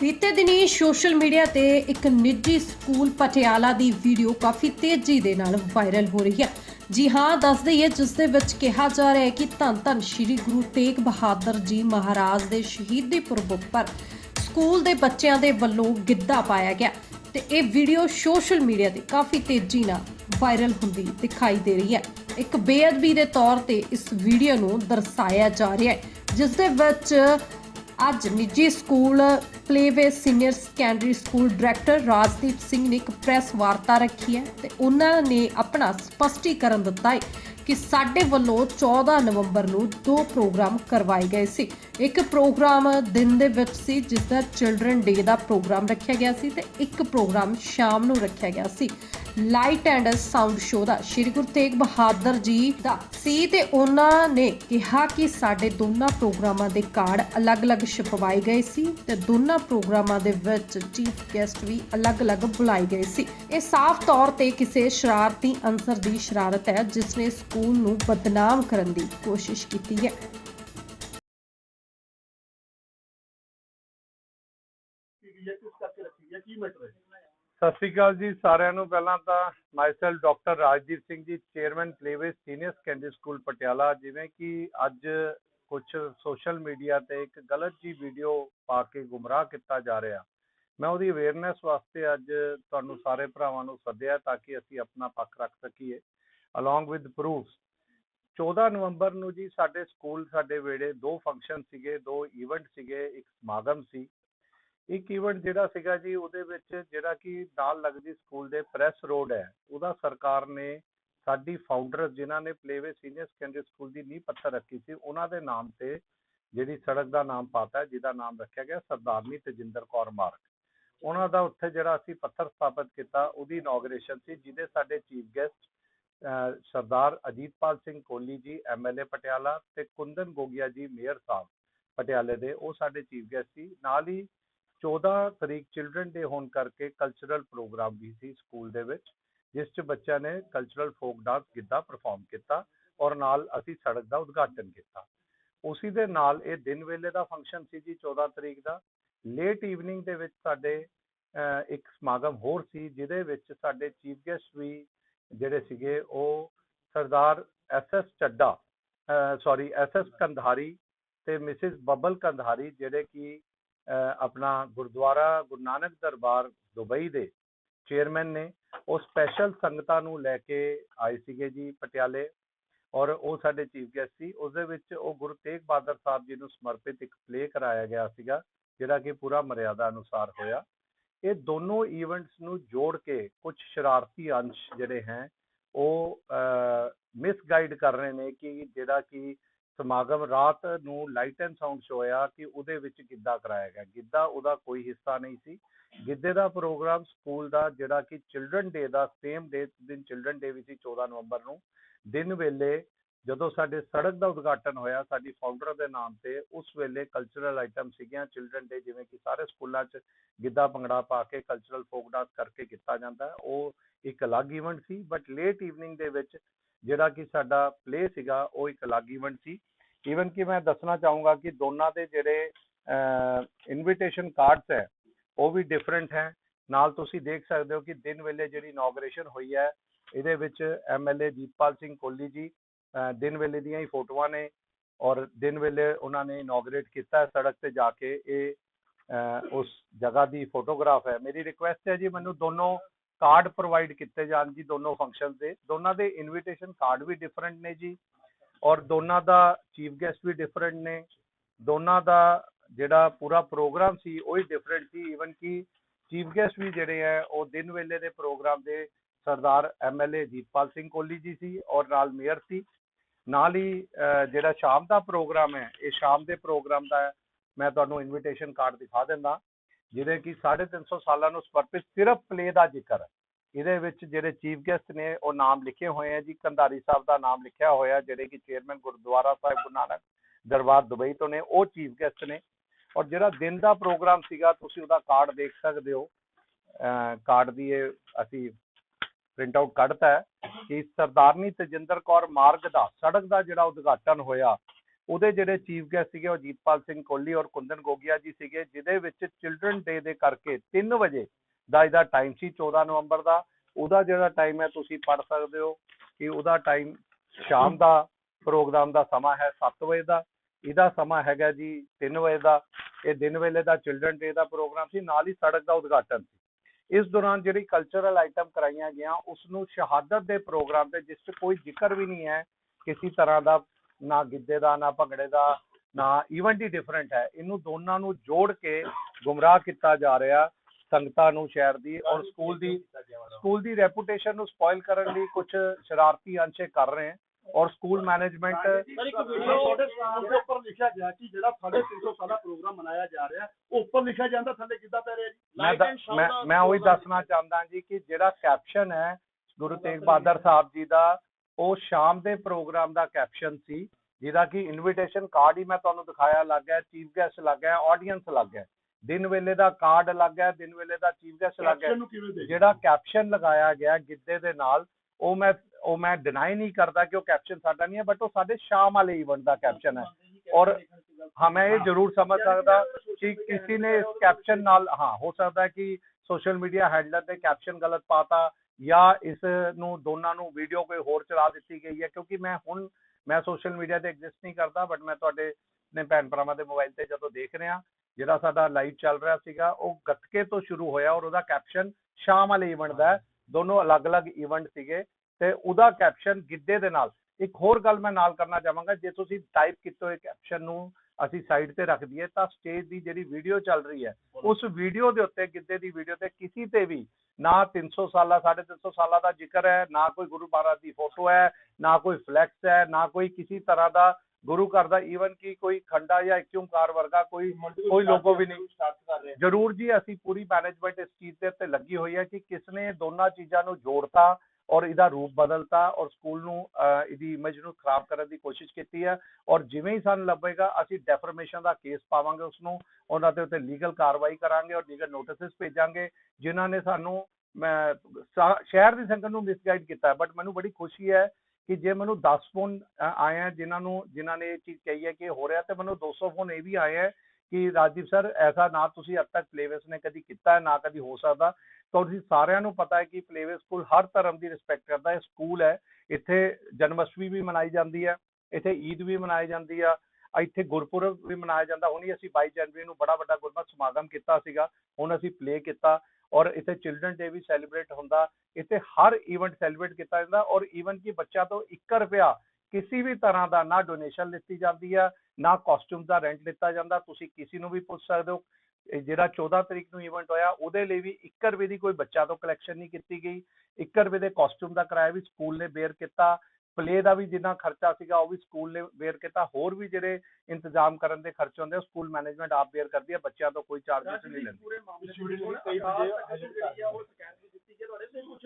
ਬੀਤੇ ਦਿਨੀ social media ਤੇ ਇੱਕ ਨਿੱਜੀ ਸਕੂਲ ਪਟਿਆਲਾ ਦੀ ਵੀਡੀਓ ਕਾਫੀ ਤੇਜ਼ੀ ਦੇ ਨਾਲ ਵਾਇਰਲ ਹੋ ਰਹੀ ਹੈ। ਜੀ ਹਾਂ, ਦੱਸ ਦਈਏ, ਜਿਸ ਦੇ ਵਿੱਚ ਕਿਹਾ ਜਾ ਰਿਹਾ ਹੈ ਕਿ ਧੰਨ ਧੰਨ ਸ੍ਰੀ ਗੁਰੂ ਤੇਗ ਬਹਾਦਰ ਜੀ ਮਹਾਰਾਜ ਦੇ ਸ਼ਹੀਦੀ ਪੁਰਬ ਉੱਪਰ ਸਕੂਲ ਦੇ ਬੱਚਿਆਂ ਦੇ ਵੱਲੋਂ ਗਿੱਧਾ ਪਾਇਆ ਗਿਆ ਤੇ ਇਹ ਵੀਡੀਓ ਸੋਸ਼ਲ ਮੀਡੀਆ ਤੇ ਕਾਫੀ ਤੇਜ਼ੀ ਨਾਲ ਵਾਇਰਲ ਹੁੰਦੀ ਦਿਖਾਈ ਦੇ ਰਹੀ ਹੈ। ਇੱਕ ਬੇਅਦਬੀ ਦੇ ਤੌਰ ਤੇ ਇਸ ਵੀਡੀਓ ਨੂੰ ਦਰਸਾਇਆ ਜਾ ਰਿਹਾ ਹੈ, ਜਿਸ ਦੇ ਵਿੱਚ ਅੱਜ ਨਿੱਜੀ school Playway senior secondary school director Rajdeep Singh ਨੇ ਇੱਕ ਪ੍ਰੈਸ ਵਾਰਤਾ ਰੱਖੀ ਹੈ ਤੇ ਉਹਨਾਂ ਨੇ ਆਪਣਾ ਸਪਸ਼ਟੀਕਰਨ ਦਿੱਤਾ ਹੈ ਕਿ ਸਾਡੇ ਵੱਲੋਂ 14 ਨਵੰਬਰ ਨੂੰ ਦੋ ਪ੍ਰੋਗਰਾਮ ਕਰਵਾਏ ਗਏ ਸੀ। ਇੱਕ ਪ੍ਰੋਗਰਾਮ ਦਿਨ ਦੇ ਵਿੱਚ ਸੀ, ਜਿਸ ਦਾ ਚਿਲਡਰਨ ਡੇ ਦਾ ਪ੍ਰੋਗਰਾਮ ਰੱਖਿਆ ਗਿਆ ਸੀ ਤੇ ਇੱਕ ਪ੍ਰੋਗਰਾਮ ਸ਼ਾਮ ਨੂੰ ਰੱਖਿਆ ਗਿਆ ਸੀ। ਲਾਈਟ ਐਂਡ ਸਾਊਂਡ ਸ਼ੋਅ ਦਾ। ਸ਼੍ਰੀ ਗੁਰੂ ਤੇਗ ਬਹਾਦਰ ਜੀ ਦਾ ਸੀ ਤੇ ਉਹਨਾਂ ਨੇ ਕਿਹਾ ਕਿ ਸਾਡੇ ਦੋਨਾਂ ਪ੍ਰੋਗਰਾਮਾਂ ਦੇ ਕਾਰਡ ਅਲੱਗ-ਅਲੱਗ ਛਪਵਾਏ ਗਏ ਸੀ ਤੇ ਦੋਨਾਂ ਪ੍ਰੋਗਰਾਮਾਂ ਦੇ ਵਿੱਚ ਚੀਫ ਗੈਸਟ ਵੀ ਅਲੱਗ-ਅਲੱਗ ਬੁਲਾਏ ਗਏ ਸੀ। ਇਹ ਸਾਫ਼ ਤੌਰ ਤੇ ਕਿਸੇ ਸ਼ਰਾਰਤੀ ਅੰਸਰ ਦੀ ਸ਼ਰਾਰਤ ਹੈ, ਜਿਸ ਨੇ ਸਕੂਲ ਨੂੰ ਬਦਨਾਮ ਕਰਨ ਦੀ ਕੋਸ਼ਿਸ਼ ਕੀਤੀ ਹੈ। ਕੀ ਮੈਟਰ ਹੈ? ਸਤਿ ਸ਼੍ਰੀ ਅਕਾਲ ਜੀ ਸਾਰਿਆਂ ਨੂੰ। ਪਹਿਲਾਂ ਤਾਂ ਮਾਈਸੈਲ doctor Rajdeep Singh ji chairman Playway senior secondary school Patiala. ਜਿਵੇਂ ਕਿ ਅੱਜ ਕੁਝ ਸੋਸ਼ਲ ਮੀਡੀਆ ਤੇ ਇੱਕ ਗਲਤ ਜੀ ਵੀਡੀਓ ਪਾ ਕੇ ਗੁੰਮਰਾਹ ਕੀਤਾ ਜਾ ਰਿਹਾ। ਮੈਂ ਉਹਦੀ ਅਵੇਅਰਨੈਸ ਵਾਸਤੇ ਅੱਜ ਤੁਹਾਨੂੰ ਸਾਰੇ ਭਰਾਵਾਂ ਨੂੰ ਸੱਦਿਆ ਤਾਂ ਕਿ ਅਸੀਂ ਆਪਣਾ ਪੱਖ ਰੱਖ ਸਕੀਏ। ਅਲੋਂਗ ਵਿਦ ਪ੍ਰੂਫਸ 14 ਨਵੰਬਰ ਨੂੰ ਜੀ ਸਾਡੇ ਸਕੂਲ ਸਾਡੇ ਵੇੜੇ ਦੋ ਫੰਕਸ਼ਨ ਸੀਗੇ, ਦੋ ਇਵੈਂਟ ਸੀਗੇ। ਇੱਕ ਸਮਾਗਮ ਸੀ। ਇੱਕ ਇਵੈਂਟ ਜਿਹੜਾ ਸੀਗਾ ਜੀ, ਉਹਦੇ ਵਿੱਚ ਜਿਹੜਾ ਕਿ ਨਾਲ ਲੱਗਦੀ ਸਕੂਲ ਦੇ ਪ੍ਰੈਸ ਰੋਡ ਹੈ, ਉਹਦਾ ਸਰਕਾਰ ਨੇ ਸਾਡੀ ਫਾਊਂਡਰ ਜਿਨ੍ਹਾਂ ਨੇ ਪਲੇਵੇ ਸੀਨੀਅਰ ਸੈਕੰਡਰੀ ਸਕੂਲ ਦੀ ਨੀਂਹ ਪੱਥਰ ਰੱਖੀ ਸੀ, ਉਹਨਾਂ ਦੇ ਨਾਮ ਤੇ ਜਿਹੜੀ ਸੜਕ ਦਾ ਨਾਮ ਪਾਤਾ, ਜਿਹਦਾ ਨਾਮ ਰੱਖਿਆ ਗਿਆ ਸਰਦਾਰਨੀ ਤੇਜਿੰਦਰ ਕੌਰ ਮਾਰਗ। ਉਹਨਾਂ ਦਾ ਉੱਥੇ ਜਿਹੜਾ ਅਸੀਂ ਪੱਥਰ ਸਥਾਪਿਤ ਕੀਤਾ, ਉਹਦੀ ਇਨੋਗ੍ਰੇਸ਼ਨ ਸੀ, ਜਿਹਦੇ ਸਾਡੇ chief guest Sardar Ajitpal Singh Kohli ji MLA Patiala ਤੇ ਕੁੰਦਨ ਗੋਗਿਆ ਜੀ, ਮੇਅਰ ਸਾਹਿਬ ਪਟਿਆਲੇ ਦੇ, ਉਹ ਸਾਡੇ ਚੀਫ ਗੈਸਟ ਸੀ। ਨਾਲ ਹੀ 14 ਤਰੀਕ ਚਿਲਡਰਨ ਡੇ ਹੋਣ ਕਰਕੇ ਕਲਚਰਲ ਪ੍ਰੋਗਰਾਮ ਵੀ ਸੀ ਸਕੂਲ ਦੇ ਵਿੱਚ, ਜਿਸ 'ਚ ਬੱਚਿਆਂ ਨੇ cultural folk dance Giddha perform ਕੀਤਾ ਔਰ ਨਾਲ ਅਸੀਂ ਸੜਕ ਦਾ ਉਦਘਾਟਨ ਕੀਤਾ। ਉਸੇ ਦੇ ਨਾਲ ਇਹ ਦਿਨ ਵੇਲੇ ਦਾ ਫੰਕਸ਼ਨ ਸੀ ਜੀ 14 ਤਰੀਕ ਦਾ। ਲੇਟ ਈਵਨਿੰਗ ਦੇ ਵਿੱਚ ਸਾਡੇ ਇੱਕ ਸਮਾਗਮ ਹੋਰ ਸੀ, ਜਿਹਦੇ ਵਿੱਚ ਸਾਡੇ ਚੀਫ ਗੈਸਟ ਵੀ ਜਿਹੜੇ ਸੀਗੇ ਉਹ Sardar S S Chadha sorry S S Kandhari ਤੇ ਮਿਸਿਸ ਬੱਬਲ ਕੰਧਾਰੀ, ਜਿਹੜੇ ਕਿ ਆਪਣਾ ਗੁਰਦੁਆਰਾ ਗੁਰੂ ਨਾਨਕ ਦਰਬਾਰ ਦੁਬਈ ਦੇ ਚੇਅਰਮੈਨ ਨੇ ਉਹ ਸਪੈਸ਼ਲ ਸੰਗਤਾਂ ਨੂੰ ਲੈ ਕੇ ਆਏ ਸੀਗੇ ਜੀ ਪਟਿਆਲੇ ਔਰ ਉਹ ਸਾਡੇ ਚੀਫ ਗੈਸਟ ਸੀ। ਉਸ ਦੇ ਵਿੱਚ ਉਹ ਗੁਰੂ ਤੇਗ ਬਹਾਦਰ ਸਾਹਿਬ ਜੀ ਨੂੰ ਸਮਰਪਿਤ ਇੱਕ ਪਲੇ ਕਰਾਇਆ ਗਿਆ ਸੀਗਾ, ਜਿਹੜਾ ਕਿ ਪੂਰਾ ਮਰਿਆਦਾ ਅਨੁਸਾਰ ਹੋਇਆ। ਇਹ ਦੋਨੋਂ ਇਵੈਂਟਸ ਨੂੰ ਜੋੜ ਕੇ ਕੁਝ ਸ਼ਰਾਰਤੀ ਅੰਸ਼ ਜਿਹੜੇ ਹੈ, ਉਹ ਮਿਸਗਾਈਡ ਕਰ ਰਹੇ ਨੇ ਕਿ ਜਿਹੜਾ ਕਿ ਸਮਾਗਮ ਰਾਤ ਨੂੰ ਲਾਈਟ ਐਂਡ ਸਾਊਂਡ ਸ਼ੋ ਹੋਇਆ ਕਿ ਉਹਦੇ ਵਿੱਚ ਗਿੱਧਾ ਕਰਾਇਆ ਗਿਆ। ਗਿੱਧਾ ਉਹਦਾ ਕੋਈ ਹਿੱਸਾ ਨਹੀਂ ਸੀ। ਗਿੱਧੇ ਦਾ ਪ੍ਰੋਗਰਾਮ ਸਕੂਲ ਦਾ ਜਿਹੜਾ ਕਿ ਚਿਲਡਰਨ ਡੇ ਦਾ ਸੇਮ ਡੇ ਦਿਨ ਚਿਲਡਰਨ ਡੇ ਵੀ ਸੀ 14 ਨਵੰਬਰ ਨੂੰ। ਦਿਨ ਵੇਲੇ ਜਦੋਂ ਸਾਡੇ ਸੜਕ ਦਾ ਉਦਘਾਟਨ ਹੋਇਆ, ਸਾਡੀ ਫਾਊਂਡਰ ਦੇ ਨਾਮ ਤੇ, ਉਸ ਵੇਲੇ ਕਲਚਰਲ ਆਈਟਮ ਸੀਗੀਆਂ ਚਿਲਡਰਨ ਡੇ ਜਿਵੇਂ ਕਿ ਸਾਰੇ ਸਕੂਲਾਂ 'ਚ ਗਿੱਧਾ ਭੰਗੜਾ ਪਾ ਕੇ ਕਲਚਰਲ ਫੋਕ ਡਾਂਸ ਕਰਕੇ ਕੀਤਾ ਜਾਂਦਾ। ਉਹ ਇੱਕ ਅਲੱਗ ਇਵੈਂਟ ਸੀ ਬਟ ਲੇਟ ਈਵਨਿੰਗ ਦੇ ਵਿੱਚ ਜਿਹੜਾ ਕਿ ਸਾਡਾ ਪਲੇ ਸੀਗਾ, ਉਹ ਇੱਕ ਅਲੱਗ ਇਵੈਂਟ ਸੀ। ਈਵਨ ਕਿ ਮੈਂ ਦੱਸਣਾ ਚਾਹੂੰਗਾ ਕਿ ਦੋਨਾਂ ਦੇ ਜਿਹੜੇ ਇਨਵੀਟੇਸ਼ਨ ਕਾਰਡਸ ਹੈ, ਉਹ ਵੀ ਡਿਫਰੈਂਟ ਹੈ। ਨਾਲ ਤੁਸੀਂ ਦੇਖ ਸਕਦੇ ਹੋ ਕਿ ਦਿਨ ਵੇਲੇ ਜਿਹੜੀ ਇਨੋਗ੍ਰੇਸ਼ਨ ਹੋਈ ਹੈ, ਇਹਦੇ ਵਿੱਚ ਐਮਐਲਏ ਜੀਤਪਾਲ ਸਿੰਘ ਕੋਹਲੀ ਜੀ, ਅਹ, ਦਿਨ ਵੇਲੇ ਦੀਆਂ ਹੀ ਫੋਟੋਆਂ ਨੇ ਔਰ ਦਿਨ ਵੇਲੇ ਉਹਨਾਂ ਨੇ ਇਨੋਗ੍ਰੇਟ ਕੀਤਾ ਹੈ ਸੜਕ ਤੇ ਜਾ ਕੇ। ਇਹ, ਅਹ, ਉਸ ਜਗ੍ਹਾ ਦੀ ਫੋਟੋਗ੍ਰਾਫ ਹੈ। ਮੇਰੀ ਰਿਕੁਐਸਟ ਹੈ ਜੀ, ਮੈਨੂੰ ਦੋਨੋਂ ਕਾਰਡ ਪ੍ਰੋਵਾਈਡ ਕੀਤੇ ਜਾਣ ਜੀ ਦੋਨੋਂ ਫੰਕਸ਼ਨ ਦੇ। ਦੋਨਾਂ ਦੇ ਇਨਵੀਟੇਸ਼ਨ ਕਾਰਡ ਵੀ ਡਿਫਰੈਂਟ ਨੇ ਜੀ ਔਰ ਦੋਨਾਂ ਦਾ ਚੀਫ ਗੈਸਟ ਵੀ ਡਿਫਰੈਂਟ ਨੇ। ਦੋਨਾਂ ਦਾ ਜਿਹੜਾ ਪੂਰਾ ਪ੍ਰੋਗਰਾਮ ਸੀ ਉਹ ਹੀ ਡਿਫਰੈਂਟ ਸੀ। ਈਵਨ ਕਿ ਚੀਫ ਗੈਸਟ ਵੀ ਜਿਹੜੇ ਹੈ ਉਹ ਦਿਨ ਵੇਲੇ ਦੇ ਪ੍ਰੋਗਰਾਮ ਦੇ ਸਰਦਾਰ ਐਮਐਲਏ ਜੀਤਪਾਲ ਸਿੰਘ ਕੋਹਲੀ ਜੀ ਸੀ ਔਰ ਨਾਲ ਮੇਅਰ ਸੀ। ਨਾਲ ਹੀ ਜਿਹੜਾ ਸ਼ਾਮ ਦਾ ਪ੍ਰੋਗਰਾਮ ਹੈ, ਇਹ ਸ਼ਾਮ ਦੇ ਪ੍ਰੋਗਰਾਮ ਦਾ ਮੈਂ ਤੁਹਾਨੂੰ ਇਨਵੀਟੇਸ਼ਨ ਕਾਰਡ ਦਿਖਾ ਦਿੰਦਾ। ਜਿਹੜੇ ਕਿ 350 ਸਾਲਾਂ ਨੂੰ ਸਮਰਪਿਤ ਸਿਰਫ ਪਲੇ ਦਾ ਜ਼ਿਕਰ ਹੈ। ਇਹਦੇ ਵਿੱਚ ਜਿਹੜੇ ਚੀਫ ਗੈਸਟ ਨੇ, ਉਹ ਨਾਮ ਲਿਖੇ ਹੋਏ ਆ ਜੀ। ਕੰਧਾਰੀ ਸਾਹਿਬ ਦਾ ਨਾਮ ਲਿਖਿਆ ਹੋਇਆ, ਜਿਹੜੇ ਕਿ ਚੇਅਰਮੈਨ ਗੁਰਦੁਆਰਾ ਸਾਹਿਬ, ਗੁਰੂ ਨਾਨਕ ਦਰਬਾਰ ਦੁਬਈ ਤੋਂ ਨੇ, ਉਹ ਚੀਫ ਗੈਸਟ ਨੇ। ਔਰ ਜਿਹੜਾ ਦਿਨ ਦਾ ਪ੍ਰੋਗਰਾਮ ਸੀਗਾ, ਤੁਸੀਂ ਉਹਦਾ ਕਾਰਡ ਦੇਖ ਸਕਦੇ ਹੋ। ਕਾਰਡ ਦੀ ਇਹ ਅਸੀਂ ਪ੍ਰਿੰਟ ਆਊਟ ਕੱਢਤਾ ਹੈ ਕਿ ਸਰਦਾਰਨੀ ਤੇਜਿੰਦਰ ਕੌਰ ਮਾਰਗ ਦਾ, ਸੜਕ ਦਾ ਜਿਹੜਾ ਉਦਘਾਟਨ ਹੋਇਆ ਉਹਦੇ ਜਿਹੜੇ ਚੀਫ ਗੈਸਟ ਸੀਗੇ ਉਹ ਜੀਤਪਾਲ ਸਿੰਘ ਕੋਹਲੀ ਔਰ ਕੁੰਦਨ ਗੋਗਿਆ ਜੀ ਸੀਗੇ, ਜਿਹਦੇ ਵਿੱਚ ਚਿਲਡਰਨ ਡੇ ਦੇ ਕਰਕੇ 3 ਵਜੇ ਦਾ ਇਹਦਾ ਟਾਈਮ ਸੀ 14 ਨਵੰਬਰ ਦਾ। ਉਹਦਾ ਜਿਹੜਾ ਟਾਈਮ ਹੈ ਤੁਸੀਂ ਪੜ ਸਕਦੇ ਹੋ ਕਿ ਉਹਦਾ ਟਾਈਮ ਸ਼ਾਮ ਦਾ ਪ੍ਰੋਗਰਾਮ ਦਾ ਸਮਾਂ ਹੈ 7 ਵਜੇ ਦਾ। ਇਹਦਾ ਸਮਾਂ ਹੈਗਾ ਜੀ 3 ਵਜੇ ਦਾ। ਇਹ ਦਿਨ ਵੇਲੇ ਦਾ ਚਿਲਡਰਨ ਡੇ ਦਾ ਪ੍ਰੋਗਰਾਮ ਸੀ, ਨਾਲ ਹੀ ਸੜਕ ਦਾ ਉਦਘਾਟਨ ਸੀ। ਇਸ ਦੌਰਾਨ ਜਿਹੜੀ ਕਲਚਰਲ ਆਈਟਮ ਕਰਾਈਆਂ ਗਿਆ ਉਸ ਨੂੰ ਸ਼ਹਾਦਤ ਦੇ ਪ੍ਰੋਗਰਾਮ ਤੇ, ਜਿਸ 'ਚ ਕੋਈ ਜ਼ਿਕਰ ਵੀ ਨਹੀਂ ਹੈ, ਕਿਸੇ ਤਰ੍ਹਾਂ ਦਾ ਨਾ ਗਿੱਧੇ ਦਾ ਨਾ ਭੰਗੜੇ ਦਾ ਨਾ ਇਵੈਂਟ ਹੀ ਡਿਫਰੈਂਟ ਹੈ। ਇਹਨੂੰ ਦੋਨਾਂ ਨੂੰ ਜੋੜ ਕੇ ਗੁੰਮਰਾਹ ਕੀਤਾ ਜਾ ਰਿਹਾ ਸੰਗਤਾਂ ਨੂੰ ਸ਼ਹਿਰ ਦੀ ਔਰ ਸਕੂਲ ਦੀ। ਸਕੂਲ ਦੀ ਰੈਪੂਟੇਸ਼ਨ ਨੂੰ ਸਪੋਇਲ ਕਰਨ ਲਈ ਕੁਝ ਸ਼ਰਾਰਤੀ ਅੰਸ਼ੇ ਕਰ ਰਹੇ ਹਨ ਔਰ ਸਕੂਲ ਮੈਨੇਜਮੈਂਟ ਸਰ ਇੱਕ ਵੀਡੀਓ ਤੁਹਾਡੇ ਸਕੂਲ ਦੇ ਉੱਪਰ ਲਿਖਿਆ ਗਿਆ ਕਿ ਜਿਹੜਾ 350 ਸਾਲਾ ਪ੍ਰੋਗਰਾਮ ਮਨਾਇਆ ਜਾ ਰਿਹਾ ਉਹ ਉੱਪਰ ਲਿਖਿਆ ਜਾਂਦਾ ਥੱਲੇ ਕਿੱਦਾਂ ਪੈ ਰਿਹਾ ਜੀ? ਮੈਂ ਦ- ਮੈਂ ਮੈਂ ਉਹੀ ਦੱਸਣਾ ਚਾਹੁੰਦਾ ਜੀ ਕਿ ਜਿਹੜਾ ਕੈਪਸ਼ਨ ਹੈ ਗੁਰੂ ਤੇਗ ਬਹਾਦਰ ਸਾਹਿਬ ਜੀ ਦਾ ਉਹ ਸ਼ਾਮ ਦੇ ਪ੍ਰੋਗਰਾਮ ਦਾ ਕੈਪਸ਼ਨ ਸੀ ਜਿਹਦਾ ਕਿ ਇਨਵੀਟੇਸ਼ਨ ਕਾਰਡ ਹੀ ਮੈਂ ਤੁਹਾਨੂੰ ਦਿਖਾਇਆ ਲੱਗ ਗਿਆ ਚੀਫ ਗੈਸਟ ਲੱਗ ਗਿਆ ਆਡੀਅנס ਲੱਗ ਗਿਆ। ਦਿਨ ਵੇਲੇ ਦਾ ਕਾਰਡ ਲੱਗ ਗਿਆ ਦਿਨ ਵੇਲੇ ਦਾ ਚੀਫ ਗੈਸਟ ਲੱਗ ਗਿਆ। Caption ਨੂੰ ਕਿਵੇਂ ਦੇ ਜਿਹੜਾ ਕੈਪਸ਼ਨ ਲਗਾਇਆ ਗਿਆ ਗਿੱਧੇ ਦੇ ਨਾਲ ਉਹ ਮੈਂ ਉਹ ਮੈਂ ਡਿਨਾਈ ਨਹੀਂ ਕਰਦਾ ਕਿ ਉਹ ਕੈਪਸ਼ਨ ਸਾਡਾ ਨਹੀਂ ਹੈ ਬਟ ਉਹ ਸਾਡੇ ਸ਼ਾਮ ਵਾਲੇ ਇਵੈਂਟ ਦਾ ਕੈਪਸ਼ਨ ਹੈ। ਔਰ ਹਾਂ ਮੈਂ ਇਹ ਜ਼ਰੂਰ ਸਮਝ ਸਕਦਾ ਕਿ ਕਿਸੇ ਨੇ ਇਸ ਕੈਪਸ਼ਨ ਨਾਲ ਹਾਂ ਹੋ ਸਕਦਾ ਹੈ ਕਿ ਸੋਸ਼ਲ ਮੀਡੀਆ ਹੈਂਡਲਰ ਨੇ ਕੈਪਸ਼ਨ ਗਲਤ ਪਾਤਾ ਜਾਂ ਇਸ ਨੂੰ ਦੋਨਾਂ ਨੂੰ ਵੀਡੀਓ ਕੋਈ ਹੋਰ ਚਲਾ ਦਿੱਤੀ ਗਈ ਹੈ, ਕਿਉਂਕਿ ਮੈਂ ਹੁਣ, ਮੈਂ ਸੋਸ਼ਲ ਮੀਡੀਆ ਤੇ ਐਗਜ਼ਿਸਟ ਨਹੀਂ ਕਰਦਾ ਬਟ ਮੈਂ ਤੁਹਾਡੇ ਨੇ ਭੈਣ ਭਰਾਵਾਂ ਦੇ ਮੋਬਾਈਲ ਤੇ ਜਦੋਂ ਦੇਖ ਰਿਹਾ, ਜਿਹੜਾ ਸਾਡਾ ਲਾਈਵ ਚੱਲ ਰਿਹਾ ਸੀਗਾ, ਉਹ ਗੱਤਕੇ ਤੋਂ ਸ਼ੁਰੂ ਹੋਇਆ ਔਰ ਉਹਦਾ ਕੈਪਸ਼ਨ ਸ਼ਾਮ ਵਾਲੇ ਇਵੈਂਟ ਦਾ ਦੋਨੋਂ ਅਲੱਗ-ਅਲੱਗ ਇਵੈਂਟ ਸੀਗੇ ਤੇ ਉਹਦਾ ਕੈਪਸ਼ਨ ਗਿੱਧੇ ਦੇ ਨਾਲ। ਇੱਕ ਹੋਰ ਗੱਲ ਮੈਂ ਨਾਲ ਕਰਨਾ ਚਾਹਾਂਗਾ, ਜੇ ਤੁਸੀਂ ਟਾਈਪ ਕੀਤੇ ਹੋਏ ਕੈਪਸ਼ਨ ਨੂੰ ਅਸੀਂ ਸਾਈਡ ਤੇ ਰੱਖ ਦਈਏ ਤਾਂ ਸਟੇਜ ਦੀ ਜਿਹੜੀ ਵੀਡੀਓ ਚੱਲ ਰਹੀ ਹੈ ਉਸ ਵੀਡੀਓ ਦੇ ਉੱਤੇ ਗਿੱਧੇ ਦੀ ਵੀਡੀਓ ਤੇ ਕਿਸੇ ਤੇ ਵੀ ਨਾ 300 ਸਾਲਾ 350 ਸਾਲਾਂ ਦਾ ਜ਼ਿਕਰ ਹੈ ਨਾ ਕੋਈ ਗੁਰੂ ਮਹਾਰਾਜ ਦੀ ਫੋਟੋ ਹੈ ਨਾ ਕੋਈ ਫਲੈਕਸ ਹੈ ਨਾ ਕੋਈ ਕਿਸੇ ਤਰ੍ਹਾਂ ਦਾ ਗੁਰੂ ਘਰ ਦਾ ਈਵਨ ਕਿ ਕੋਈ ਖੰਡਾ ਜਾਂ ਓਂਕਾਰ ਵਰਗਾ ਕੋਈ ਕੋਈ ਲੋਗੋ ਵੀ ਨਹੀਂ। ਜ਼ਰੂਰ ਜੀ ਅਸੀਂ ਪੂਰੀ ਮੈਨੇਜਮੈਂਟ ਇਸ ਚੀਜ਼ ਦੇ ਉੱਤੇ ਲੱਗੀ ਹੋਈ ਹੈ ਕਿ ਕਿਸ ਨੇ ਦੋਨਾਂ ਚੀਜ਼ਾਂ ਨੂੰ ਜੋੜਤਾ ਔਰ ਇਹਦਾ ਰੂਪ ਬਦਲਤਾ ਔਰ ਸਕੂਲ ਨੂੰ ਇਹਦੀ ਇਮੇਜ ਨੂੰ ਖਰਾਬ ਕਰਨ ਦੀ ਕੋਸ਼ਿਸ਼ ਕੀਤੀ ਹੈ ਔਰ ਜਿਵੇਂ ਹੀ ਸਾਨੂੰ ਲੱਭੇਗਾ, ਅਸੀਂ ਡੈਫਰਮੇਸ਼ਨ ਦਾ ਕੇਸ ਪਾਵਾਂਗੇ ਉਸ ਨੂੰ ਉਹਨਾਂ ਦੇ ਉੱਤੇ ਲੀਗਲ ਕਾਰਵਾਈ ਕਰਾਂਗੇ ਔਰ ਲੀਗਲ ਨੋਟਿਸਸ ਭੇਜਾਂਗੇ, ਜਿਨ੍ਹਾਂ ਨੇ ਸਾਨੂੰ, ਮੈਂ ਸ਼ਹਿਰ ਦੀ ਸੰਗਤ ਨੂੰ ਮਿਸਗਾਈਡ ਕੀਤਾ ਬਟ ਮੈਨੂੰ ਬੜੀ ਖੁਸ਼ੀ ਹੈ ਕਿ ਜੇ ਮੈਨੂੰ 10 ਫੋਨ ਆਏ ਹੈ, ਜਿਨ੍ਹਾਂ ਨੂੰ, ਜਿਨ੍ਹਾਂ ਨੇ ਇਹ ਚੀਜ਼ ਕਹੀ ਹੈ ਕਿ ਹੋ ਰਿਹਾ ਤੇ ਮੈਨੂੰ 200 ਫੋਨ ਇਹ ਵੀ ਆਏ ਹੈ ਕਿ ਰਾਜਦੀਪ ਸਰ ਐਸਾ ਨਾ ਤੁਸੀਂ ਅੱਜ ਤੱਕ ਪਲੇਵੇਸ ਨੇ ਕਦੀ ਕੀਤਾ ਹੈ, ਨਾ ਕਦੀ ਹੋ ਸਕਦਾ। ਤੁਸੀਂ ਸਾਰਿਆਂ ਨੂੰ ਪਤਾ ਹੈ ਕਿ ਪਲੇਵੇ ਸਕੂਲ ਹਰ ਧਰਮ ਦੀ ਰਿਸਪੈਕਟ ਕਰਦਾ ਹੈ। ਸਕੂਲ ਹੈ, ਇੱਥੇ ਜਨਮਅਸ਼ਟਮੀ ਵੀ ਮਨਾਈ ਜਾਂਦੀ ਹੈ, ਇੱਥੇ ਈਦ ਵੀ ਮਨਾਈ ਜਾਂਦੀ ਆ, ਇੱਥੇ ਗੁਰਪੁਰਬ ਵੀ ਮਨਾਇਆ ਜਾਂਦਾ। ਹੁਣੀ ਅਸੀਂ 22 ਜਨਵਰੀ ਨੂੰ ਬੜਾ ਵੱਡਾ ਗੁਰਮਤਿ ਸਮਾਗਮ ਕੀਤਾ ਸੀਗਾ, ਹੁਣ ਅਸੀਂ ਪਲੇ ਕੀਤਾ ਔਰ ਇੱਥੇ ਚਿਲਡਰਨ ਡੇ ਵੀ ਸੈਲੀਬ੍ਰੇਟ ਹੁੰਦਾ। ਇੱਥੇ ਹਰ ਇਵੈਂਟ ਸੈਲੀਬ੍ਰੇਟ ਕੀਤਾ ਜਾਂਦਾ ਔਰ ਈਵਨ ਕਿ ਬੱਚਾ ਤੋਂ 1 ਰੁਪਿਆ ਕਿਸੇ ਵੀ ਤਰ੍ਹਾਂ ਦਾ ਨਾ ਡੋਨੇਸ਼ਨ ਲਿੱਤੀ ਜਾਂਦੀ ਆ, ਨਾ ਕਾਸਟਿਊਮ ਦਾ ਰੈਂਟ ਲਿੱਤਾ ਜਾਂਦਾ। ਤੁਸੀਂ ਕਿਸੇ ਨੂੰ ਵੀ ਪੁੱਛ ਸਕਦੇ ਹੋ। ਜਿਹੜਾ 14 ਤਰੀਕ ਨੂੰ ਇਵੈਂਟ ਹੋਇਆ ਉਹਦੇ ਲਈ ਵੀ 1 ਰੁਪਏ ਦੀ ਕੋਈ ਬੱਚਾ ਤੋਂ ਕਲੈਕਸ਼ਨ ਨਹੀਂ ਕੀਤੀ ਗਈ। 1 ਰੁਪਏ ਦੇ ਕਾਸਟਿਊਮ ਦਾ ਕਿਰਾਇਆ ਵੀ ਸਕੂਲ ਨੇ ਬੇਅਰ ਕੀਤਾ। ਪਲੇ ਦਾ ਵੀ ਜਿੰਨਾ ਖਰਚਾ ਸੀਗਾ ਉਹ ਵੀ ਸਕੂਲ ਨੇ ਬੇਅਰ ਕੀਤਾ। ਹੋਰ ਵੀ ਜਿਹੜੇ ਇੰਤਜ਼ਾਮ ਕਰਨ ਦੇ ਖਰਚੇ ਹੁੰਦੇ ਆ ਸਕੂਲ ਮੈਨੇਜਮੈਂਟ ਆਪ ਬੇਅਰ ਕਰਦੀ ਹੈ ਬੱਚਿਆਂ ਤੋਂ ਕੋਈ ਚਾਰजेस ਨਹੀਂ ਲੈਂਦੀ। ਪੂਰੇ ਮਾਮਲੇ ਦੇ ਵਿੱਚ ਹੁਣ ਕਈ ਬੰਦੇ ਜਿਹੜੀ ਆ ਉਹ ਸ਼ਿਕਾਇਤ ਵੀ ਦਿੱਤੀ ਗਈ ਤੁਹਾਡੇ ਤੇ ਕੁਝ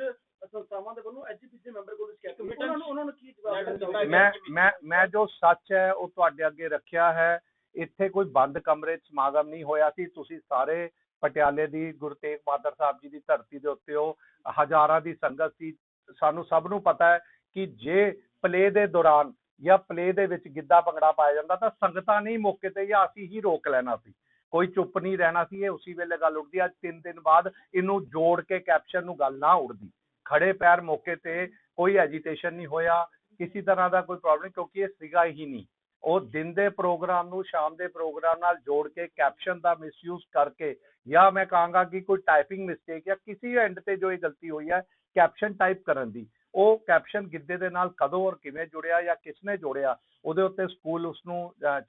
ਸੰਸਥਾਵਾਂ ਦੇ ਵੱਲੋਂ ਐਜੀਪੀਸੀ ਮੈਂਬਰ ਕੋਲ ਸ਼ਿਕਾਇਤ ਹੋਈ ਉਹਨਾਂ ਨੂੰ ਉਹਨਾਂ ਨੂੰ ਕੀ ਜਵਾਬ ਦਿੱਤਾ? ਮੈਂ ਮੈਂ ਮੈਂ ਜੋ ਸੱਚ ਹੈ ਉਹ ਤੁਹਾਡੇ ਅੱਗੇ ਰੱਖਿਆ ਹੈ। ਇੱਥੇ ਕੋਈ ਬੰਦ ਕਮਰੇ 'ਚ ਸਮਾਗਮ ਨਹੀਂ ਹੋਇਆ ਸੀ। ਤੁਸੀਂ ਸਾਰੇ ਪਟਿਆਲੇ ਦੀ, ਗੁਰੂ ਤੇਗ ਬਹਾਦਰ ਸਾਹਿਬ ਜੀ ਦੀ ਧਰਤੀ ਦੇ ਉੱਤੇ ਉਹ ਹਜ਼ਾਰਾਂ ਦੀ ਸੰਗਤ ਸੀ। ਸਾਨੂੰ ਸਭ ਨੂੰ ਪਤਾ ਹੈ ਕਿ ਜੇ ਪਲੇ ਦੇ ਦੌਰਾਨ ਜਾਂ ਪਲੇ ਦੇ ਵਿੱਚ ਗਿੱਧਾ ਭੰਗੜਾ ਪਾਇਆ ਜਾਂਦਾ ਤਾਂ ਸੰਗਤਾਂ ਨੇ ਮੌਕੇ ਤੇ ਜਾਂ ਅਸੀਂ ਹੀ ਰੋਕ ਲੈਣਾ ਸੀ। ਕੋਈ ਚੁੱਪ ਨਹੀਂ ਰਹਿਣਾ ਸੀ। ਇਹ ਉਸੇ ਵੇਲੇ ਗੱਲ ਉੱਠਦੀ ਅੱਜ ਤਿੰਨ ਦਿਨ ਬਾਅਦ ਇਹਨੂੰ ਜੋੜ ਕੇ ਕੈਪਸ਼ਨ ਨੂੰ ਗੱਲ ਨਾ ਉੱਠਦੀ। ਖੜੇ ਪੈਰ ਮੌਕੇ ਤੇ ਕੋਈ ਐਜੀਟੇਸ਼ਨ ਨਹੀਂ ਹੋਇਆ। ਕਿਸੇ ਤਰ੍ਹਾਂ ਦਾ ਕੋਈ ਪ੍ਰੋਬਲਮ ਕਿਉਂਕਿ ਇਹ ਸੀਗਾ ਹੀ ਨਹੀਂ। ਉਹ ਦਿਨ ਦੇ ਪ੍ਰੋਗਰਾਮ ਨੂੰ, ਸ਼ਾਮ ਦੇ ਪ੍ਰੋਗਰਾਮ ਨਾਲ ਜੋੜ ਕੇ ਕੈਪਸ਼ਨ ਦਾ ਮਿਸਯੂਜ਼ ਕਰਕੇ ਜਾਂ ਮੈਂ ਕਹਾਂਗਾ ਕਿ ਕੋਈ ਟਾਈਪਿੰਗ ਮਿਸਟੇਕ ਜਾਂ ਕਿਸੇ ਐਂਡ ਤੇ ਜੋ ਇਹ ਗਲਤੀ ਹੋਈ ਹੈ ਕੈਪਸ਼ਨ ਟਾਈਪ ਕਰਨ ਦੀ। ਉਹ ਕੈਪਸ਼ਨ ਗਿੱਧੇ ਦੇ ਨਾਲ ਕਦੋਂ ਔਰ ਕਿਵੇਂ ਜੁੜਿਆ ਜਾਂ ਕਿਸ ਨੇ ਜੋੜਿਆ ਉਹਦੇ ਉੱਤੇ ਸਕੂਲ ਉਸ ਨੂੰ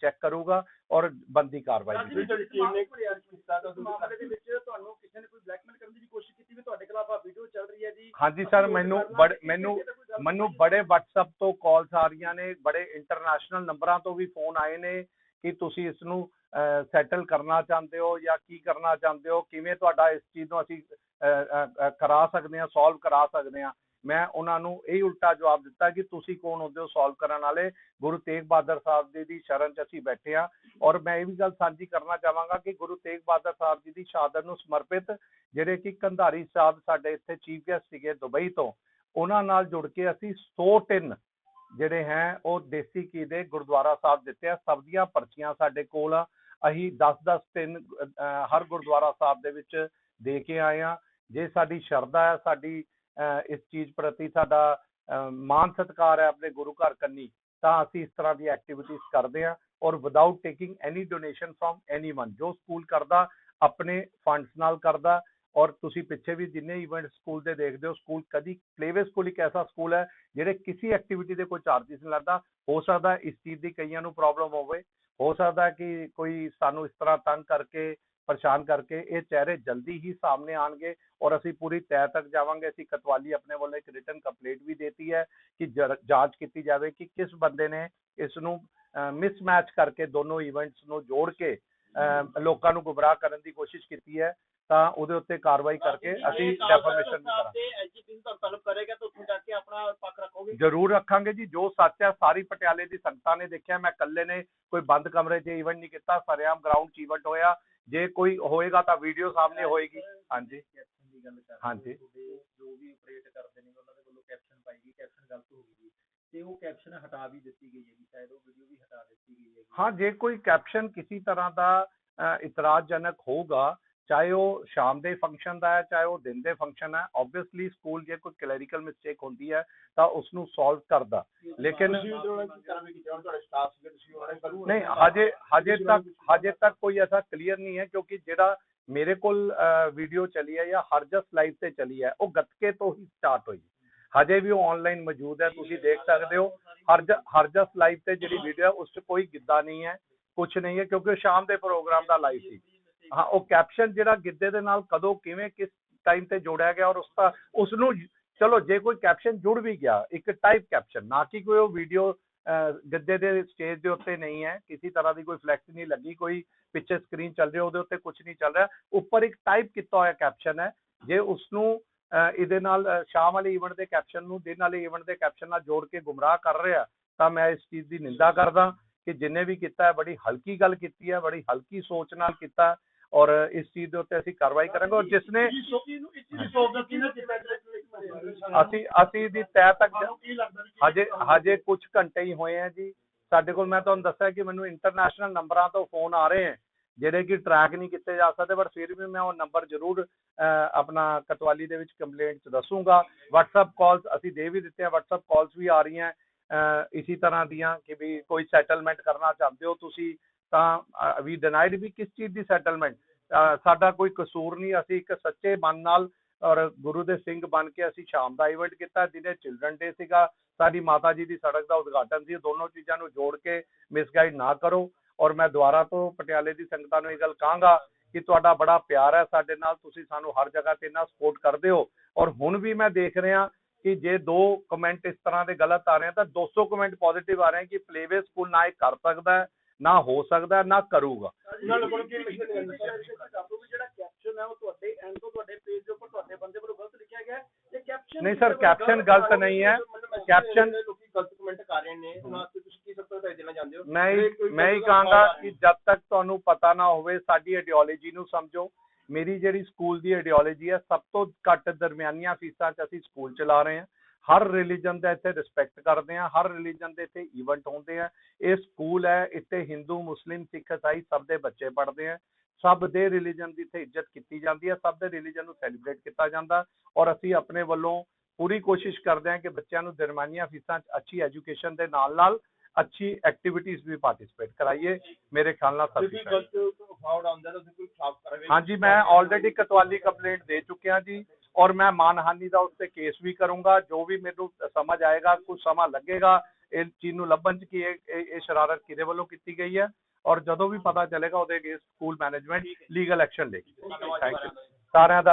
ਚੈੱਕ ਕਰੂਗਾ ਔਰ ਬੰਦੀ ਕਾਰਵਾਈ ਕੀਤੀ ਜਿਹੜੀ ਟੀਮ ਨੇ ਕੀਤਾ ਤਾਂ ਮਾਮਲੇ ਦੇ ਵਿੱਚ ਤੁਹਾਨੂੰ ਕਿਸੇ ਨੇ ਕੋਈ ਬਲੈਕਮੇਲ ਕਰਨ ਦੀ ਵੀ ਕੋਸ਼ਿਸ਼ ਕੀਤੀ ਵੀ ਤੁਹਾਡੇ ਖਿਲਾਫ ਆ ਵੀਡੀਓ ਚੱਲ ਰਹੀ ਹੈ ਜੀ? ਹਾਂਜੀ ਸਰ ਮੈਨੂੰ ਬੜੇ ਮੈਨੂੰ ਮੈਨੂੰ ਬੜੇ WhatsApp ਤੋਂ ਕਾਲਸ ਆ ਰਹੀਆਂ ਨੇ ਬੜੇ ਇੰਟਰਨੈਸ਼ਨਲ ਨੰਬਰਾਂ ਤੋਂ ਵੀ ਫੋਨ ਆਏ ਨੇ ਕਿ ਤੁਸੀਂ ਇਸ ਨੂੰ ਸੈਟਲ ਕਰਨਾ ਚਾਹੁੰਦੇ ਹੋ ਜਾਂ ਕੀ ਕਰਨਾ ਚਾਹੁੰਦੇ ਹੋ ਕਿਵੇਂ ਤੁਹਾਡਾ ਇਸ ਚੀਜ਼ ਨੂੰ ਅਸੀਂ ਕਰਾ ਸਕਦੇ ਹਾਂ ਸੋਲਵ ਕਰਾ ਸਕਦੇ ਹਾਂ। ਮੈਂ ਉਹਨਾਂ ਨੂੰ ਇਹ ਉਲਟਾ ਜਵਾਬ ਦਿੱਤਾ ਕਿ ਤੁਸੀਂ ਕੌਣ ਹੁੰਦੇ ਹੋ ਸੋਲਵ ਕਰਨ ਵਾਲੇ? ਗੁਰੂ ਤੇਗ ਬਹਾਦਰ ਸਾਹਿਬ ਜੀ ਦੀ ਸ਼ਰਨ 'ਚ ਅਸੀਂ ਬੈਠੇ ਹਾਂ। ਔਰ ਮੈਂ ਇਹ ਵੀ ਗੱਲ ਸਾਂਝੀ ਕਰਨਾ ਚਾਹਾਂਗਾ ਕਿ ਗੁਰੂ ਤੇਗ ਬਹਾਦਰ ਸਾਹਿਬ ਜੀ ਦੀ ਸ਼ਹਾਦਤ ਨੂੰ ਸਮਰਪਿਤ ਜਿਹੜੇ ਕਿ ਕੰਧਾਰੀ ਸਾਹਿਬ ਸਾਡੇ ਇੱਥੇ ਚੀਫ ਗੈਸਟ ਸੀਗੇ ਦੁਬਈ ਤੋਂ ਉਹਨਾਂ ਨਾਲ ਜੁੜ ਕੇ ਅਸੀਂ 103 ਜਿਹੜੇ ਹੈ ਉਹ ਦੇਸੀ ਘੀ ਦੇ ਗੁਰਦੁਆਰਾ ਸਾਹਿਬ ਦਿੱਤੇ ਆ। ਸਭ ਦੀਆਂ ਪਰਚੀਆਂ ਸਾਡੇ ਕੋਲ ਆ। ਅਸੀਂ 10-10 ਤਿੰਨ ਅਹ, ਹਰ ਗੁਰਦੁਆਰਾ ਸਾਹਿਬ ਦੇ ਵਿੱਚ ਦੇ ਕੇ ਆਏ ਆ ਜੇ ਸਾਡੀ ਸ਼ਰਧਾ ਹੈ ਸਾਡੀ ਇਸ ਚੀਜ਼ ਪ੍ਰਤੀ ਸਾਡਾ ਅਹ, ਮਾਨ ਸਤਿਕਾਰ ਹੈ ਆਪਣੇ ਗੁਰੂ ਘਰ ਕੰਨੀ ਤਾਂ ਅਸੀਂ ਇਸ ਤਰ੍ਹਾਂ ਦੀ ਐਕਟੀਵਿਟੀਜ਼ ਕਰਦੇ ਹਾਂ ਔਰ without taking any donation from anyone ਜੋ ਸਕੂਲ ਕਰਦਾ ਆਪਣੇ ਫੰਡਸ ਨਾਲ ਕਰਦਾ ਔਰ ਤੁਸੀਂ ਪਿੱਛੇ ਵੀ ਜਿੰਨੇ ਇਵੈਂਟ ਸਕੂਲ ਦੇ ਦੇਖਦੇ ਹੋ ਸਕੂਲ ਕਦੀ ਪਲੇਵੇ ਸਕੂਲ ਇੱਕ ਐਸਾ ਸਕੂਲ ਹੈ ਜਿਹੜੇ ਕਿਸੇ ਐਕਟੀਵਿਟੀ ਦੇ ਕੋਈ ਚਾਰजेस ਨਹੀਂ ਲੱਗਦਾ ਹੋ ਸਕਦਾ ਇਸ ਚੀਜ਼ ਦੀ ਕਈਆਂ ਨੂੰ ਪ੍ਰੋਬਲਮ ਹੋਵੇ ਹੋ ਸਕਦਾ ਕਿ ਕੋਈ ਸਾਨੂੰ ਇਸ ਤਰ੍ਹਾਂ ਤੰਗ ਕਰਕੇ ਪਰੇਸ਼ਾਨ ਕਰਕੇ ਇਹ ਚਿਹਰੇ ਜਲਦੀ ਹੀ ਸਾਹਮਣੇ ਆਣਗੇ ਔਰ ਅਸੀਂ ਪੂਰੀ ਤਹਿ ਤੱਕ ਜਾਵਾਂਗੇ। ਅਸੀਂ ਕਤਵਾਲੀ ਆਪਣੇ ਵੱਲੋਂ ਇੱਕ ਰਿਟਨ ਕੰਪਲੇਂਟ ਵੀ ਦੇਤੀ ਹੈ ਕਿ ਜਰ- ਜਾਂਚ ਕੀਤੀ ਜਾਵੇ ਕਿ ਕਿਸ ਬੰਦੇ ਨੇ ਇਸ ਨੂੰ ਮਿਸਮੈਚ ਕਰਕੇ ਦੋਨੋਂ ਇਵੈਂਟਸ ਨੂੰ ਜੋੜ ਕੇ ਅਹ, ਲੋਕਾਂ ਨੂੰ ਗੁੰਮਰਾਹ ਕਰਨ ਦੀ ਕੋਸ਼ਿਸ਼ ਕੀਤੀ ਹੈ ਤਾਂ ਉਹਦੇ ਉੱਤੇ ਕਾਰਵਾਈ ਕਰਕੇ ਅਸੀਂ ਡੈਫਰਮੇਸ਼ਨ ਕਰਾਂਗੇ। ਤੁਹਾਨੂੰ ਤਲਬ ਕਰੇਗਾ ਤਾਂ ਉੱਥੇ ਜਾ ਕੇ ਆਪਣਾ ਪੱਖ ਰੱਖੋਗੇ? ਜ਼ਰੂਰ ਰੱਖਾਂਗੇ ਜੀ। ਜੋ ਸੱਚ ਹੈ ਸਾਰੀ ਪਟਿਆਲੇ ਦੀ ਸੰਗਤਾਂ ਨੇ ਦੇਖਿਆ। ਮੈਂ ਇਕੱਲੇ ਨੇ ਕੋਈ ਬੰਦ ਕਮਰੇ 'ਚ ਇਵੈਂਟ ਨਹੀਂ ਕੀਤਾ। ਸਰਿਆਮ ਗਰਾਊਂਡ 'ਚ ਇਵੈਂਟ ਹੋਇਆ। ਜੇ ਕੋਈ ਹੋਏਗਾ ਤਾਂ ਵੀਡੀਓ ਸਾਹਮਣੇ ਹੋਏਗੀ। ਹਾਂਜੀ। ਦੀ ਗੱਲ ਕਰ ਹਾਂਜੀ। ਤੁਹਾਡੇ ਜੋ ਵੀ ਆਪਰੇਟ ਕਰਦੇ ਨੇ ਉਹਨਾਂ ਦੇ ਵੱਲੋਂ ਕੈਪਸ਼ਨ ਪਾਈ ਗਈ ਕੈਪਸ਼ਨ ਗਲਤ ਹੋ ਗਈ ਜੀ। ਤੇ ਉਹ ਕੈਪਸ਼ਨ ਹਟਾ ਵੀ ਦਿੱਤੀ ਗਈ ਹੈਗੀ ਸ਼ਾਇਦ ਉਹ ਵੀਡੀਓ ਵੀ ਹਟਾ ਦਿੱਤੀ ਗਈ ਹੈਗੀ। ਹਾਂ ਜੇ ਕੋਈ ਕੈਪਸ਼ਨ ਕਿਸੇ ਤਰ੍ਹਾਂ ਦਾ ਅ, ਇਤਰਾਜ਼ਜਨਕ ਹੋਊਗਾ ਚਾਹੇ ਉਹ ਸ਼ਾਮ ਦੇ ਫੰਕਸ਼ਨ ਦਾ ਹੈ ਚਾਹੇ ਉਹ ਦਿਨ ਦੇ ਫੰਕਸ਼ਨ ਹੈ ਆਬਵੀਅਸਲੀ ਸਕੂਲ ਜੇ ਕੋਈ ਕਲੈਰੀਕਲ ਮਿਸਟੇਕ ਹੁੰਦੀ ਹੈ ਤਾਂ ਉਸ ਨੂੰ ਸੋਲਵ ਕਰਦਾ ਲੇਕਿਨ ਨਹੀਂ ਹਜੇ ਹਜੇ ਤੱਕ ਹਜੇ ਤੱਕ ਕੋਈ ਐਸਾ ਕਲੀਅਰ ਨਹੀਂ ਹੈ ਕਿਉਂਕਿ ਜਿਹੜਾ ਮੇਰੇ ਕੋਲ ਵੀਡੀਓ ਚਲੀ ਹੈ ਜਾਂ ਹਰਜਸ ਲਾਈਵ ਤੇ ਚਲੀ ਹੈ, ਉਹ ਗੱਤਕੇ ਤੋਂ ਹੀ ਸਟਾਰਟ ਹੋਈ। ਹਜੇ ਵੀ ਉਹ ਆਨਲਾਈਨ ਮੌਜੂਦ ਹੈ, ਤੁਸੀਂ ਦੇਖ ਸਕਦੇ ਹੋ। ਹਰਜ ਹਰਜਸ ਲਾਈਵ ਤੇ ਜਿਹੜੀ ਵੀਡੀਓ ਹੈ, ਉਸ 'ਚ ਕੋਈ ਗਿੱਧਾ ਨਹੀਂ ਹੈ ਕੁਝ ਨਹੀਂ ਹੈ, ਕਿਉਂਕਿ ਉਹ ਸ਼ਾਮ ਦੇ ਪ੍ਰੋਗਰਾਮ ਦਾ ਲਾਈਵ ਸੀ। ਹਾਂ, ਉਹ ਕੈਪਸ਼ਨ ਜਿਹੜਾ ਗਿੱਧੇ ਦੇ ਨਾਲ ਕਦੋਂ, ਕਿਵੇਂ, ਕਿਸ ਟਾਈਮ ਤੇ ਜੋੜਿਆ ਗਿਆ ਔਰ ਉਸ ਦਾ ਉਸ ਨੂੰ ਚਲੋ, ਜੇ ਕੋਈ ਕੈਪਸ਼ਨ ਜੁੜ ਵੀ ਗਿਆ, ਇੱਕ ਟਾਈਪ ਕੈਪਸ਼ਨ ਨਾ ਕਿ ਕੋਈ ਉਹ ਵੀਡੀਓ ਗਿੱਧੇ ਦੇ ਸਟੇਜ ਦੇ ਉੱਤੇ ਨਹੀਂ ਹੈ, ਕਿਸੇ ਤਰ੍ਹਾਂ ਦੀ ਕੋਈ ਫਲੈਕਸ ਨਹੀਂ ਲੱਗੀ, ਕੋਈ ਪਿੱਛੇ ਸਕਰੀਨ ਚੱਲ ਰਹੀ, ਉਹਦੇ ਉੱਤੇ ਕੁਝ ਨਹੀਂ ਚੱਲ ਰਿਹਾ। ਉੱਪਰ ਇੱਕ ਟਾਈਪ ਕੀਤਾ ਹੋਇਆ ਕੈਪਸ਼ਨ ਹੈ, ਜੇ ਉਸ ਨੂੰ ਇਹਦੇ ਨਾਲ ਸ਼ਾਮ ਵਾਲੇ ਇਵੈਂਟ ਦੇ ਕੈਪਸ਼ਨ ਨੂੰ, ਦਿਨ ਵਾਲੇ ਇਵੈਂਟ ਦੇ ਕੈਪਸ਼ਨ ਨਾਲ ਜੋੜ ਕੇ ਗੁੰਮਰਾਹ ਕਰ ਰਿਹਾ, ਤਾਂ ਮੈਂ ਇਸ ਚੀਜ਼ ਦੀ ਨਿੰਦਾ ਕਰਦਾ ਕਿ ਜਿੰਨੇ ਵੀ ਕੀਤਾ ਹੈ, ਬੜੀ ਹਲਕੀ ਗੱਲ ਕੀਤੀ ਹੈ, ਬੜੀ ਹਲਕੀ ਸੋਚ ਨਾਲ ਕੀਤਾ, ਔਰ ਇਸ ਚੀਜ਼ ਦੇ ਉੱਤੇ ਅਸੀਂ ਕਾਰਵਾਈ ਕਰਾਂਗੇ, ਔਰ ਜਿਸ ਅਸੀਂ ਅਸੀਂ ਦੀ ਤਹਿ ਤੱਕ ਹਜੇ ਹਜੇ ਕੁਝ ਘੰਟੇ ਹੀ ਹੋਏ ਆ ਜੀ। ਸਾਡੇ ਕੋਲ ਮੈਂ ਤੁਹਾਨੂੰ ਦੱਸਿਆ ਕਿ ਮੈਨੂੰ ਇੰਟਰਨੈਸ਼ਨਲ ਨੰਬਰਾਂ ਤੋਂ ਫੋਨ ਆ ਰਹੇ ਹੈ ਜਿਹੜੇ ਕਿ ਟਰੈਕ ਨਹੀਂ ਕੀਤੇ ਜਾ ਸਕਦੇ ਪਰ ਫਿਰ ਵੀ ਮੈਂ ਉਹ ਨੰਬਰ ਜ਼ਰੂਰ ਆਪਣਾ ਕਤਵਾਲੀ ਦੇ ਵਿੱਚ ਕੰਪਲੇਂਟ ਚ ਦੱਸੂਗਾ। WhatsApp ਕਾਲਸ ਅਸੀਂ ਦੇ ਵੀ ਦਿੱਤੇ ਆ WhatsApp ਕਾਲਸ ਵੀ ਆ ਰਹੀਆਂ ਇਸੀ ਤਰ੍ਹਾਂ ਦੀਆਂ ਕਿ ਵੀ ਕੋਈ ਸੈਟਲਮੈਂਟ ਕਰਨਾ ਚਾਹੁੰਦੇ ਹੋ ਤੁਸੀਂ ਤਾਂ ਵੀ ਡਿਨਾਈਡ ਵੀ ਕਿਸ ਚੀਜ਼ ਦੀ ਸੈਟਲਮੈਂਟ ਸਾਡਾ ਕੋਈ ਕਸੂਰ ਨਹੀਂ ਅਸੀਂ ਇੱਕ ਸੱਚੇ ਮਨ ਨਾਲ ਔਰ ਗੁਰੂ ਦੇ ਸਿੰਘ ਬਣ ਕੇ ਅਸੀਂ ਸ਼ਾਮ ਦਾ ਇਵੈਂਟ ਕੀਤਾ ਦਿਨੇ ਚਿਲਡਰਨ ਡੇ ਸੀਗਾ, ਸਾਡੀ ਮਾਤਾ ਜੀ ਦੀ ਸੜਕ ਦਾ ਉਦਘਾਟਨ ਸੀ ਦੋਨੋਂ ਚੀਜ਼ਾਂ ਨੂੰ ਜੋੜ ਕੇ ਮਿਸਗਾਈਡ ਨਾ ਕਰੋ। ਔਰ ਮੈਂ ਦੁਬਾਰਾ ਤੋਂ ਪਟਿਆਲੇ ਦੀ ਸੰਗਤਾਂ ਨੂੰ ਇਹ ਗੱਲ ਕਹਾਂਗਾ ਕਿ ਤੁਹਾਡਾ ਬੜਾ ਪਿਆਰ ਹੈ ਸਾਡੇ ਨਾਲ, ਤੁਸੀਂ ਸਾਨੂੰ ਹਰ ਜਗ੍ਹਾ ਤੇ ਇੰਨਾ ਸਪੋਰਟ ਕਰਦੇ ਹੋ। ਔਰ ਹੁਣ ਵੀ ਮੈਂ ਦੇਖ ਰਿਹਾ ਕਿ ਜੇ ਦੋ ਕਮੈਂਟ ਇਸ ਤਰ੍ਹਾਂ ਦੇ ਗਲਤ ਆ ਰਹੇ ਆ, ਤਾਂ 200 ਕਮੈਂਟ ਪੋਜ਼ਿਟਿਵ ਆ ਰਹੇ ਕਿ ਪਲੇਵੇ ਸਕੂਲ ਨਾ ਇਹ ਕਰ ਸਕਦਾ ਹੈ। ਨਾ ਹੋ ਸਕਦਾ ਨਾ ਕਰੂਗਾ। ਉਹਨਾਂ ਲੋਕਾਂ ਨੂੰ। ਕੀ ਲਿਖਿਆ ਗਿਆ ਜਿਹੜਾ ਕੈਪਸ਼ਨ ਹੈ ਉਹ ਤੁਹਾਡੇ ਐਂਡ ਤੋਂ ਤੁਹਾਡੇ ਪੇਜ ਦੇ ਉੱਪਰ ਤੁਹਾਡੇ ਬੰਦੇ ਵੱਲੋਂ ਗਲਤ ਲਿਖਿਆ ਗਿਆ ਹੈ ਇਹ ਕੈਪਸ਼ਨ ਨਹੀਂ sir, caption ਗਲਤ ਨਹੀਂ ਹੈ। ਲੋਕੀ ਗਲਤ ਕਮੈਂਟ ਕਰ ਰਹੇ ਨੇ ਉਹਨਾਂ ਤੇ ਤੁਸੀਂ ਕੀ ਸਭ ਤੋਂ ਪਹਿਲਾਂ ਦੇਣਾ ਚਾਹੁੰਦੇ ਹੋ? ਮੈਂ ਮੈਂ ਹੀ ਕਹਾਂਗਾ ਕਿ ਜਦ ਤੱਕ ਤੁਹਾਨੂੰ ਪਤਾ ਨਾ ਹੋਵੇ ਸਾਡੀ ਆਈਡੀਓਲੋਜੀ ਨੂੰ ਸਮਝੋ। ਮੇਰੀ ਜਿਹੜੀ ਸਕੂਲ ਦੀ ਆਈਡੀਓਲੋਜੀ ਹੈ ਸਭ ਤੋਂ ਘੱਟ ਦਰਮਿਆਨੀਆਂ ਫੀਸਾਂ 'ਚ ਅਸੀਂ ਸਕੂਲ ਚਲਾ ਰਹੇ ਹਾਂ। ਹਰ ਰਿਲੀਜਨ ਦਾ ਇੱਥੇ ਰਿਸਪੈਕਟ ਕਰਦੇ ਹਾਂ ਹਰ ਰਿਲੀਜਨ ਦੇ ਇੱਥੇ ਇਵੈਂਟ ਹੁੰਦੇ ਆ। ਇਹ ਸਕੂਲ ਹੈ ਇੱਥੇ ਹਿੰਦੂ ਮੁਸਲਿਮ ਸਿੱਖ ਇਸਾਈ ਸਭ ਦੇ ਬੱਚੇ ਪੜ੍ਹਦੇ ਆ। ਸਭ ਦੇ ਰਿਲੀਜਨ ਦੀ ਇੱਥੇ ਇੱਜ਼ਤ ਕੀਤੀ ਜਾਂਦੀ ਹੈ ਸਭ ਦੇ ਰਿਲੀਜਨ ਨੂੰ ਸੈਲੀਬ੍ਰੇਟ ਕੀਤਾ ਜਾਂਦਾ। ਔਰ ਅਸੀਂ ਆਪਣੇ ਵੱਲੋਂ ਪੂਰੀ ਕੋਸ਼ਿਸ਼ ਕਰਦੇ ਹਾਂ ਕਿ ਬੱਚਿਆਂ ਨੂੰ ਦਰਮਿਆਨੀਆਂ ਫੀਸਾਂ 'ਚ ਅੱਛੀ ਐਜੂਕੇਸ਼ਨ ਦੇ ਨਾਲ ਨਾਲ ਅੱਛੀ ਐਕਟੀਵਿਟੀਜ਼ ਵੀ ਪਾਰਟਿਸਿਪੇਟ ਕਰਾਈਏ। ਮੇਰੇ ਖਿਆਲ ਨਾਲ ਸਾਫ਼ ਕਰਾਂਗੇ ਹਾਂਜੀ ਮੈਂ ਆਲਰੇਡੀ ਕਤਵਾਲੀ ਕੰਪਲੇਂਟ ਦੇ ਚੁੱਕਿਆ ਜੀ। ਔਰ ਮੈਂ ਮਾਨਹਾਨੀ ਦਾ ਉਸ ਤੇ ਕੇਸ ਵੀ ਕਰੂੰਗਾ ਜੋ ਵੀ ਮੈਨੂੰ ਸਮਝ ਆਏਗਾ ਕੁਝ ਸਮਾਂ ਲੱਗੇਗਾ ਇਹ ਚੀਜ਼ ਨੂੰ ਲੱਭਣ ਚ ਕਿ ਇਹ ਇਹ ਸ਼ਰਾਰਤ ਕਿਹਦੇ ਵੱਲੋਂ ਕੀਤੀ ਗਈ ਹੈ ਔਰ ਜਦੋਂ ਵੀ ਪਤਾ ਚੱਲੇਗਾ ਉਹਦੇ against school management legal action ਲੇਗੀ thank you ਸਾਰਿਆਂ ਦਾ